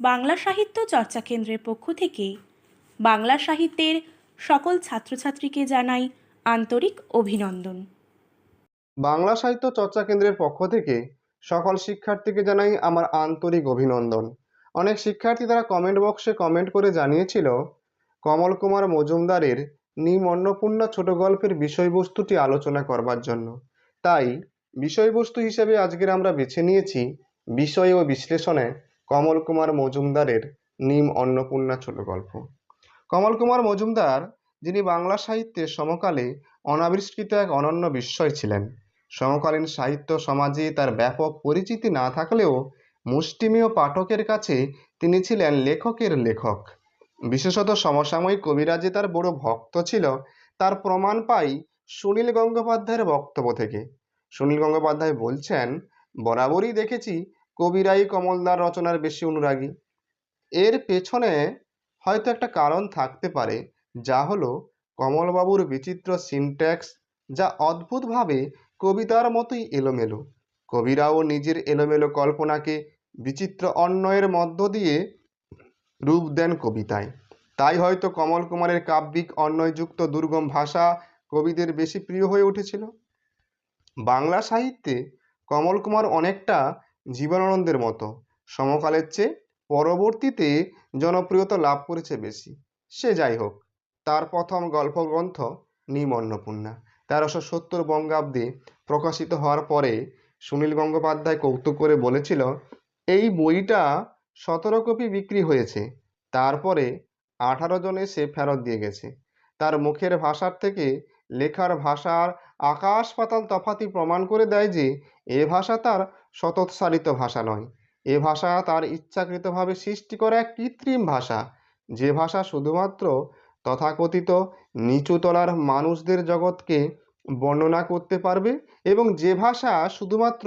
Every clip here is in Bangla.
বাংলা সাহিত্য চর্চা কেন্দ্রের পক্ষ থেকে বাংলা সাহিত্যের সকল ছাত্রছাত্রীকে জানাই আন্তরিক অভিনন্দন। বাংলা সাহিত্য চর্চা কেন্দ্রের পক্ষ থেকে সকল শিক্ষার্থীকে জানাই আমার আন্তরিক অভিনন্দন। অনেক শিক্ষার্থী তারা কমেন্ট বক্সে কমেন্ট করে জানিয়েছিল, কমল কুমার মজুমদারের নিম অন্নপূর্ণা ছোট গল্পের বিষয়বস্তুটি আলোচনা করবার জন্য। তাই বিষয়বস্তু হিসেবে আজকের আমরা বেছে নিয়েছি বিষয় ও বিশ্লেষণে কমল কুমার মজুমদারের নিম অন্নপূর্ণা ছোট গল্প। কমল কুমার মজুমদার, যিনি বাংলা সাহিত্যের সমকালে অনাবিষ্কৃত এক অনন্য বিস্ময় ছিলেন। সমকালীন সাহিত্য সমাজে তার ব্যাপক পরিচিতি না থাকলেও মুষ্টিমেয় পাঠকের কাছে তিনি ছিলেন লেখকের লেখক। বিশেষত সমসাময়িক কবিরা যে তার বড় ভক্ত ছিল। তার প্রমাণ পাই সুনীল গঙ্গোপাধ্যায়ের বক্তব্য থেকে। সুনীল গঙ্গোপাধ্যায় বলছেন, বরাবরই দেখেছি কবিরাই কমলদার রচনার বেশি অনুরাগী। এর পেছনে হয়তো একটা কারণ থাকতে পারে, যা হলো কমলবাবুর বিচিত্র সিনট্যাক্স যা অদ্ভুতভাবে কবিতার মতোই এলোমেলো। কবিরাও নিজের এলোমেলো কল্পনাকে বিচিত্র অন্বয়ের মধ্য দিয়ে রূপ দেন কবিতায়। তাই হয়তো কমল কুমারের কাব্যিক অন্বয়যুক্ত দুর্গম ভাষা কবিদের বেশি প্রিয় হয়ে উঠেছিল। বাংলা সাহিত্যে কমল কুমার অনেকটা জীবনানন্দের মতো। সমকালের চেয়ে পরবর্তীতে জনপ্রিয়তা লাভ করেছে বেশি। সে যাই হোক, তার প্রথম গল্পগ্রন্থ নিম অন্নপূর্ণা তেরোশো সত্তর বঙ্গাব্দে প্রকাশিত হওয়ার পরে সুনীল গঙ্গোপাধ্যায় কৌতুক করে বলেছিল, এই বইটা সতেরো কপি বিক্রি হয়েছে। তারপরে আঠারো জন এসে ফেরত দিয়ে গেছে। তার মুখের ভাষার থেকে লেখার ভাষার আকাশ পাতাল তফাতি প্রমাণ করে দেয় যে, এ ভাষা তার শতোৎসারিত ভাষা নয়। এ ভাষা তার ইচ্ছাকৃতভাবে সৃষ্টি করা এক কৃত্রিম ভাষা। যে ভাষা শুধুমাত্র তথাকথিত নিচুতলার মানুষদের জগৎকে বর্ণনা করতে পারবে এবং যে ভাষা শুধুমাত্র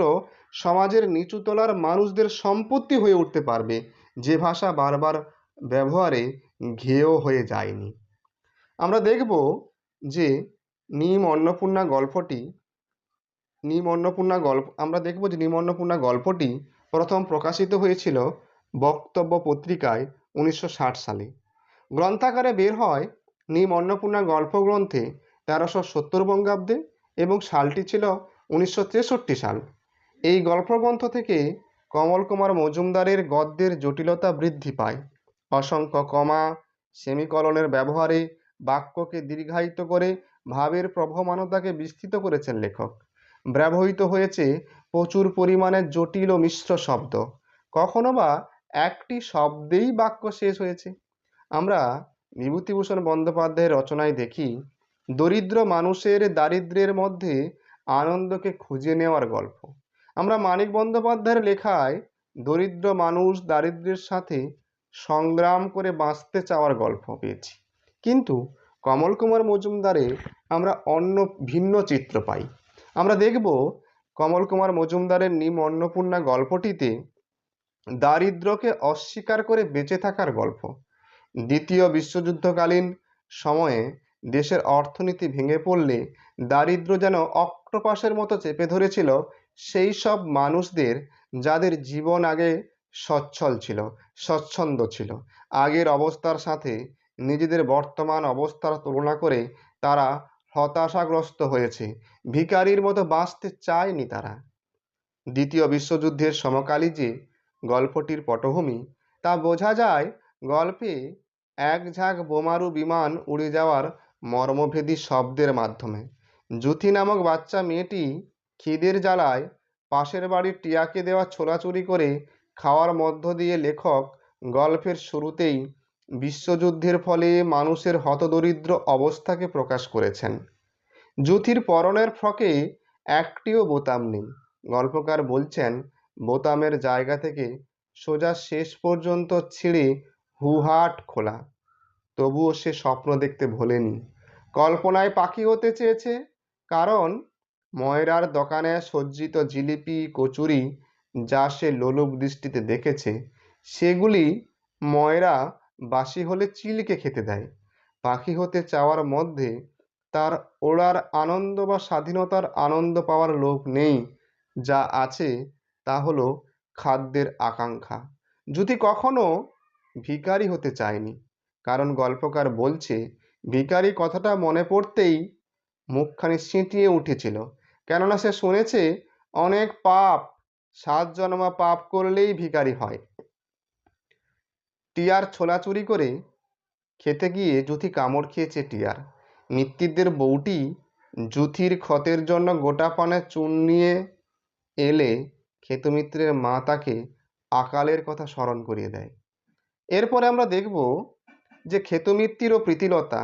সমাজের নিচুতলার মানুষদের সম্পত্তি হয়ে উঠতে পারবে, যে ভাষা বারবার ব্যবহারে ঘেয় হয়ে যায়নি। আমরা দেখব যে নিম অন্নপূর্ণা গল্পটি নিম অন্নপূর্ণা গল্প আমরা দেখব যে নিম অন্নপূর্ণা গল্পটি প্রথম প্রকাশিত হয়েছিল বক্তব্য পত্রিকায় উনিশশো ষাট সালে। গ্রন্থাকারে বের হয় নিম অন্নপূর্ণা গল্প গ্রন্থে তেরোশো সত্তর বঙ্গাব্দে এবং সালটি ছিল উনিশশো তেষট্টি সাল। এই গল্পগ্রন্থ থেকে কমল কুমার মজুমদারের গদ্যের জটিলতা বৃদ্ধি পায়। অসংখ্য কমা, সেমিকলনের ব্যবহারে বাক্যকে দীর্ঘায়িত করে ভাবের প্রবহমানতাকে বিস্তৃত করেছেন লেখক। ব্যবহৃত হয়েছে প্রচুর পরিমাণে জটিল ও মিশ্র শব্দ। কখনো বা একটি শব্দেই বাক্য শেষ হয়েছে। আমরা বিভূতিভূষণ বন্দ্যোপাধ্যায়ের রচনায় দেখি, দরিদ্র মানুষের দারিদ্র্যের মধ্যে আনন্দকে খুঁজে নেওয়ার গল্প। আমরা মানিক বন্দ্যোপাধ্যায়ের লেখায় দরিদ্র মানুষ দারিদ্র্যের সাথে সংগ্রাম করে বাঁচতে চাওয়ার গল্প পেয়েছি। কিন্তু কমল কুমার মজুমদারে আমরা অন্য ভিন্ন চিত্র পাই। আমরা দেখব কমল কুমার মজুমদারের নিম অন্নপূর্ণা গল্পটিতে দারিদ্র্যকে অস্বীকার করে বেঁচে থাকার গল্প। দ্বিতীয় বিশ্বযুদ্ধকালীন সময়ে দেশের অর্থনীতি ভেঙে পড়লে দারিদ্র যেন অক্টোপাসের মতো চেপে ধরেছিল, সেই সব মানুষদের যাদের জীবন আগে সচ্ছল ছিল, স্বচ্ছন্দ ছিল। আগের অবস্থার সাথে নিজেদের বর্তমান অবস্থার তুলনা করে তারা হতাশাগ্রস্ত হয়েছে। ভিখারির মতো বাঁচতে চায়নি তারা। দ্বিতীয় বিশ্বযুদ্ধের সমকালী যে গল্পটির পটভূমি, তা বোঝা যায় গল্পে এক ঝাঁক বোমারু বিমান উড়ে যাওয়ার মর্মভেদী শব্দের মাধ্যমে। জুথি নামক বাচ্চা মেয়েটি খিদের জ্বালায় পাশের বাড়ির টিয়াকে দেওয়া ছোলাচুরি করে খাওয়ার মধ্য দিয়ে লেখক গল্পের শুরুতেই বিশ্বযুদ্ধের ফলে মানুষের হতদরিদ্র অবস্থাকে প্রকাশ করেছেন। জুথির পরনের ফ্রকে একটিও বোতাম নেই। গল্পকার বলছেন, বোতামের জায়গা থেকে সোজা শেষ পর্যন্ত ছিঁড়ে হুহাট খোলা। তবুও সে স্বপ্ন দেখতে ভোলেনি। কল্পনায় পাখি হতে চেয়েছে, কারণ ময়রার দোকানে সজ্জিত জিলিপি, কচুরি যা সে লোলুপ দৃষ্টিতে দেখেছে, সেগুলি ময়রা বাসি হলে চিলকে খেতে দেয়। পাখি হতে চাওয়ার মধ্যে তার ওড়ার আনন্দ বা স্বাধীনতার আনন্দ পাওয়ার লোভ নেই, যা আছে তা হলো খাদ্যের আকাঙ্ক্ষা। জ্যোতি কখনো ভিখারি হতে চায়নি, কারণ গল্পকার বলছে, ভিখারি কথাটা মনে পড়তেই মুখখানি সিঁটিয়ে উঠেছিল, কেননা সে শুনেছে, অনেক পাপ, সাত জন্মা পাপ করলেই ভিখারি হয়। টিয়ার ছোলা চুরি করে খেতে গিয়ে জ্যোতি কামড় খেয়েছে টিয়ার। মিত্তিরদের বউটি জ্যোতির ক্ষতের জন্য গোটা পানে চুন নিয়ে এলে খেতুমিত্রের মা তাকে আকালের কথা স্মরণ করিয়ে দেয়। এরপরে আমরা দেখব যে খেতুমিত্তির ও প্রীতিলতা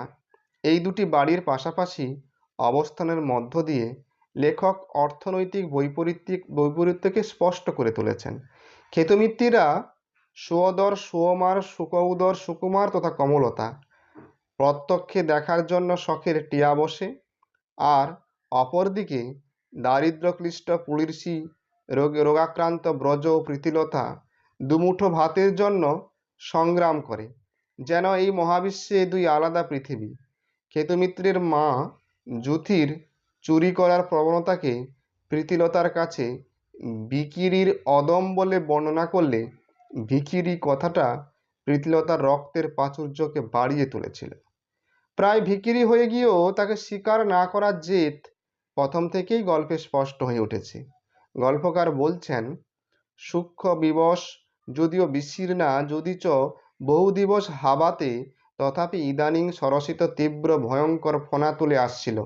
এই দুটি বাড়ির পাশাপাশি অবস্থানের মধ্য দিয়ে লেখক অর্থনৈতিক বৈপরীত্যিক বৈপরীত্যকে স্পষ্ট করে তুলেছেন। খেতুমিত্তিরা সুয়দর, সুয়মার, সুকৌদর, সুকুমার তথা কমলতা প্রত্যক্ষে দেখার জন্য শখের টিয়া বসে। আর অপরদিকে দারিদ্র্যক্লিষ্ট পুলিশি, রোগ, রোগাক্রান্ত ব্রজ প্রীতিলতা দুমুঠো ভাতের জন্য সংগ্রাম করে। যেন এই মহাবিশ্বে দুই আলাদা পৃথিবী। কেতুমিত্রের মা জ্যোতির চুরি করার প্রবণতাকে প্রীতিলতার কাছে বিকিরির অদম বলে বর্ণনা করলে ভিকিরি কথাটা প্রীতিলতার রক্তের প্রাচুর্যকে বাড়িয়ে তুলেছিল। প্রায় ভিকিরি হয়ে গিয়েও তাকে স্বীকার না করার জেদ প্রথম থেকেই গল্পে স্পষ্ট হয়ে উঠেছে। গল্পকার বলছেন, সূক্ষ্ম বিবশ যদিও বিশীর্ণা যদিচ বহু দিবস হাবাতে তথাপি ইদানিং সরসিত তীব্র ভয়ঙ্কর ফনা তুলে আসছিল।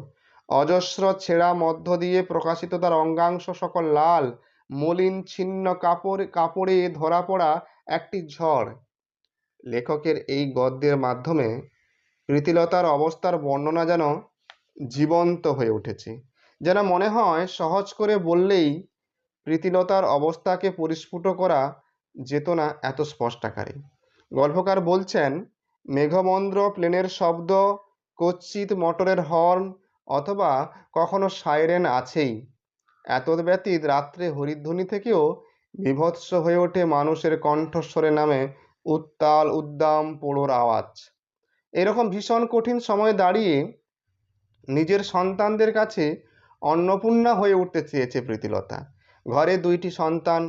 অজস্র ছেঁড়া মধ্য দিয়ে প্রকাশিত তার অঙ্গাংশ সকল লাল, মলিন ছিন্ন কাপড়, কাপড়ে ধরা পড়া একটি ঝড়। লেখকের এই গদ্যের মাধ্যমে প্রীতিলতার অবস্থার বর্ণনা যেন জীবন্ত হয়ে উঠেছে। যেন মনে হয় সহজ করে বললেই প্রীতিলতার অবস্থাকে পরিস্ফুট করা যেত না এত স্পষ্টাকারে গল্পকার বলছেন, মেঘমন্দ্র প্লেনের শব্দ, কচ্ছিত মোটরের হর্ন, অথবা কখনো সাইরেন আছেই। এত ব্যতীত রাত্রে হরিধ্বনি থেকেও বিভৎস হয়ে ওঠে মানুষের কণ্ঠস্বরে নামে উত্তাল উদ্দাম পোড়োর আওয়াজ। এরকম ভীষণ কঠিন সময়ে দাঁড়িয়ে নিজের সন্তানদের কাছে অন্নপূর্ণা হয়ে উঠতে চেয়েছে প্রীতিলতা। ঘরে দুইটি সন্তান,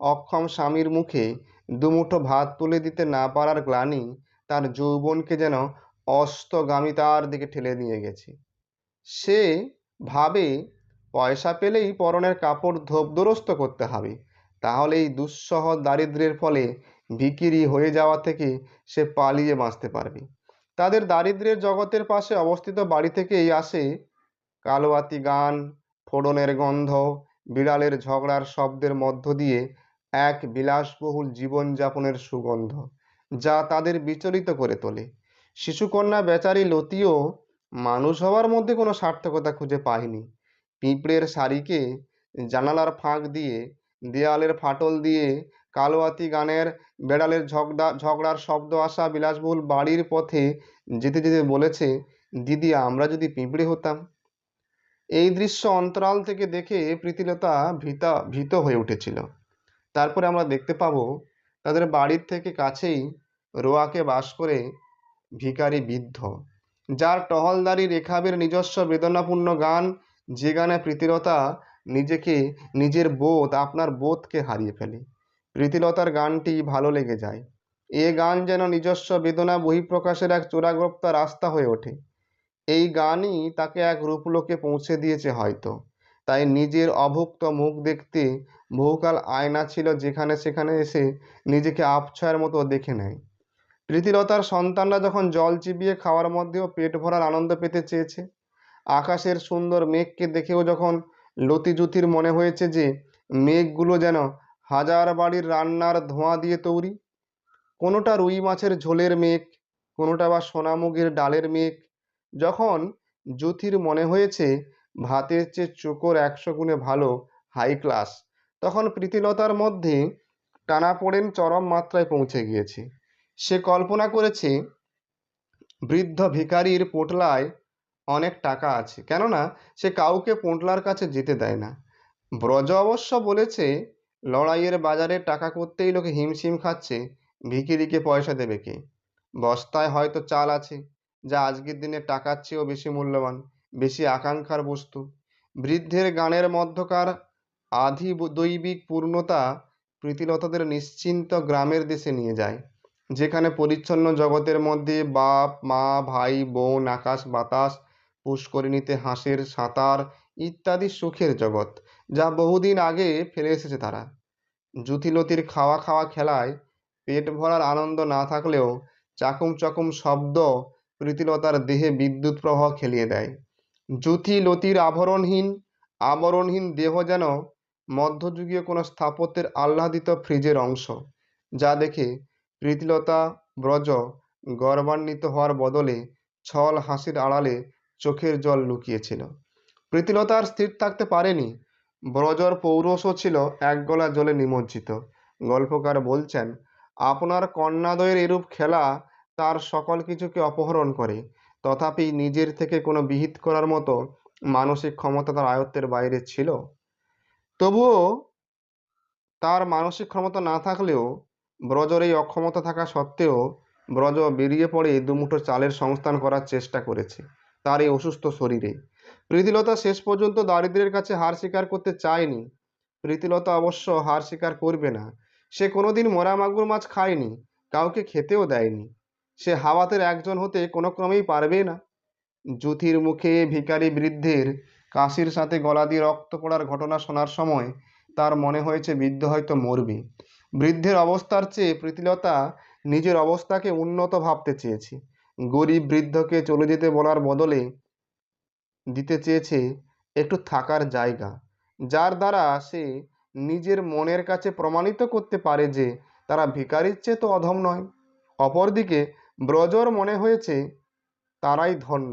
অক্ষম স্বামীর মুখে দুমুঠো ভাত তুলে দিতে না পারার গ্লানি তার যৌবনকে যেন অস্তগামিতার দিকে ঠেলে নিয়ে গেছে। সে ভাবে পয়সা পেলেই পরনের কাপড় ধোপদরস্ত করতে হবে তাহলে এই দুঃসহ দারিদ্র্যের ফলে ভিকিরি হয়ে যাওয়া থেকে সে পালিয়ে বাঁচতে পারবে। তাদের দারিদ্র্যের জগতের পাশে অবস্থিত বাড়ি থেকেই আসে কালোয়াতি গান, ফোড়নের গন্ধ, বিড়ালের ঝগড়ার শব্দের মধ্য দিয়ে এক বিলাসবহুল জীবনযাপনের সুগন্ধ, যা তাদের বিচলিত করে তোলে। শিশুকন্যা বেচারি লতিও মানুষ হওয়ার মধ্যে কোনো সার্থকতা খুঁজে পায়নি। পিঁপড়ের শাড়িকে জানালার ফাঁক দিয়ে, দেয়ালের ফাটল দিয়ে কালোয়াতি গানের বেড়ালের ঝগড়া, ঝগড়ার শব্দ আসা বিলাসবহুল বাড়ির পথে যেতে যেতে বলেছে, দিদি, আমরা যদি পিঁপড়ে হতাম। এই দৃশ্য অন্তরাল থেকে দেখে প্রীতিলতা ভীতা, ভীত হয়ে উঠেছিল। তারপরে আমরা দেখতে পাবো, তাদের বাড়ির থেকে কাছেই রোয়াকে বাস করে ভিখারি বৃদ্ধ, যার টহলদারি রেখাবের নিজস্ব বেদনাপূর্ণ গান। যে গানে প্রীতিলতা নিজেকে, নিজের বোধ, আপনার বোধকে হারিয়ে ফেলে। প্রীতিলতার গানটি ভালো লেগে যায়। এ গান যেন নিজস্ব বেদনা বহিঃপ্রকাশের এক চোরাগোপ্তা রাস্তা হয়ে ওঠে। এই গানই তাকে এক রূপলোকে পৌঁছে দিয়েছে হয়তো। তাই নিজের অভুক্ত মুখ দেখতে বহুকাল আয়না ছিল যেখানে সেখানে এসে নিজেকে আবছায়ের মতো দেখে নেয়। প্রীতিলতার সন্তানরা যখন জল চিবিয়ে খাওয়ার মধ্যেও পেট ভরার আনন্দ পেতে চেয়েছে, আকাশের সুন্দর মেঘকে দেখেও যখন লতিজুতির মনে হয়েছে যে মেঘগুলো যেন হাজার বাড়ির রান্নার ধোঁয়া দিয়ে তৈরি। কোনোটা রুই মাছের ঝোলের মেঘ কোনোটা বা সোনামুগের ডালের মেঘ যখন জ্যোতির মনে হয়েছে ভাতের চেয়ে চোকর একশো গুণে ভালো হাই ক্লাস তখন প্রীতিলতার মধ্যে টানাপোড়েন চরম মাত্রায় পৌঁছে গিয়েছে। সে কল্পনা করেছে, বৃদ্ধ ভিখারির পোটলায় অনেক টাকা আছে। কেননা, সে কাউকে পোটলার কাছে যেতে দেয় না। ব্রজ অবশ্য বলেছে লড়াইয়ের বাজারে টাকা করতেই লোকে হিমশিম খাচ্ছে, ভিখিরিকে পয়সা দেবে কে? বস্তায় হয়তো চাল আছে, যা আজকের দিনে টাকার চেয়েও বেশি মূল্যবান, বেশি আকাঙ্ক্ষার বস্তু। বৃদ্ধের গানের মধ্যকার আধি দৈবিক পূর্ণতা প্রীতিলতাদের নিশ্চিন্ত গ্রামের দেশে নিয়ে যায়, যেখানে পরিচ্ছন্ন জগতের মধ্যে বাপ, মা, ভাই, বোন, আকাশ, বাতাস, পুষ্করিণীতে হাঁসের সাঁতার ইত্যাদি সুখের জগৎ, যা বহুদিন আগে ফেলে এসেছে তারা। জুথিলতির খাওয়া খাওয়া খেলায় পেট ভরার আনন্দ না থাকলেও চাকুম চাকুম শব্দ প্রীতিলতার দেহে বিদ্যুৎ প্রবাহ খেলিয়ে দেয়। জুথি লতির আভরণহীন, আবরণহীন দেহ যেন মধ্যযুগীয় কোনো স্থাপত্যের আহ্লাদিত ফ্রিজের অংশ, যা দেখে প্রীতিলতা, ব্রজ গর্বান্বিত হওয়ার বদলে ছল হাসির আড়ালে চোখের জল লুকিয়েছিল। প্রীতিলতার স্থির থাকতে পারেনি। ব্রজর পৌরসও ছিল এক গলা জলে নিমজ্জিত। গল্পকার বলছেন, আপনার কন্যাদয়ের এরূপ খেলা তার সকল কিছুকে অপহরণ করে। তথাপি নিজের থেকে কোনো বিহিত করার মতো মানসিক ক্ষমতা তার আয়ত্তের বাইরে ছিল। তবুও তার মানসিক ক্ষমতা না থাকলেও ব্রজর এই অক্ষমতা থাকা সত্ত্বেও ব্রজ বেরিয়ে পড়ে দুমুঠো চালের সংস্থান করার চেষ্টা করেছে। তার এই অসুস্থ শরীরে। প্রীতিলতা শেষ পর্যন্ত দারিদ্র্যের কাছে হার স্বীকার করতে চায়নি। প্রীতিলতা অবশ্য হার স্বীকার করবে না। সে কোনোদিন মরা মাগুর মাছ খায়নি, কাউকে খেতেও দেয়নি। সে হাওয়াতের একজন হতে কোনো ক্রমেই পারবে না। জুথির মুখে ভিখারি বৃদ্ধের কাশির সাথে গলা দিয়ে রক্ত পড়ার ঘটনা শোনার সময় তার মনে হয়েছে বৃদ্ধ হয়তো মরবে। বৃদ্ধের অবস্থার চেয়ে প্রীতিলতা নিজের অবস্থাকে উন্নত ভাবতে চেয়েছে। গরিব বৃদ্ধকে চলে যেতে বলার বদলে দিতে চেয়েছে একটু থাকার জায়গা, যার দ্বারা সে নিজের মনের কাছে প্রমাণিত করতে পারে যে তারা ভিখারির চেয়ে তো অধম নয়। অপরদিকে ব্রজর মনে হয়েছে তারাই ধন্য,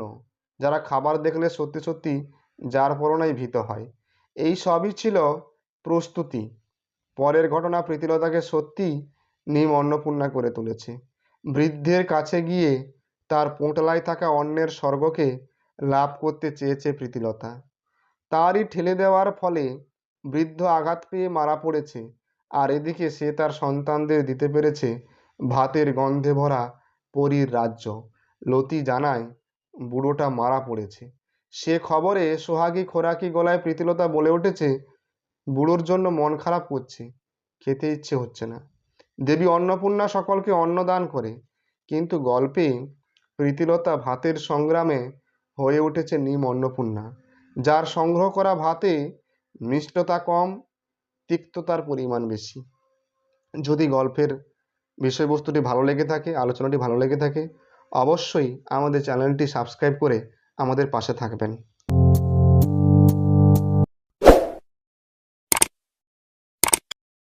যারা খাবার দেখলে সত্যি সত্যি যার পরনাই ভীত হয়। এই সবই ছিল প্রস্তুতি। পরের ঘটনা প্রীতিলতাকে সত্যি নিম অন্নপূর্ণা করে তুলেছে। বৃদ্ধের কাছে গিয়ে তার পোঁটলায় থাকা অন্যের স্বর্গকে লাভ করতে চেয়েছে প্রীতিলতা। তারই ঠেলে দেওয়ার ফলে বৃদ্ধ আঘাত পেয়ে মারা পড়েছে। আর এদিকে সে তার সন্তানদের দিতে পেরেছে ভাতের গন্ধে ভরা পরীর রাজ্য। লতি জানায়, বুড়োটা মারা পড়েছে। সে খবরে সোহাগী খোরাকি গলায় প্রীতিলতা বলে উঠেছে, বুড়োর জন্য মন খারাপ করছে, খেতে ইচ্ছে হচ্ছে না। দেবী অন্নপূর্ণা সকলকে অন্ন দান করে। কিন্তু গল্পে প্রীতিলতা ভাতের সংগ্রামে হয়ে উঠেছে নিম অন্নপূর্ণা। যার সংগ্রহ করা ভাতে মিষ্টতা কম, তিক্ততার পরিমাণ বেশি। যদি গল্পের বিষয়বস্তুটি ভালো লেগে থাকে, আলোচনাটি ভালো লেগে থাকে, অবশ্যই আমাদের চ্যানেলটি সাবস্ক্রাইব করে আমাদের পাশে থাকবেন।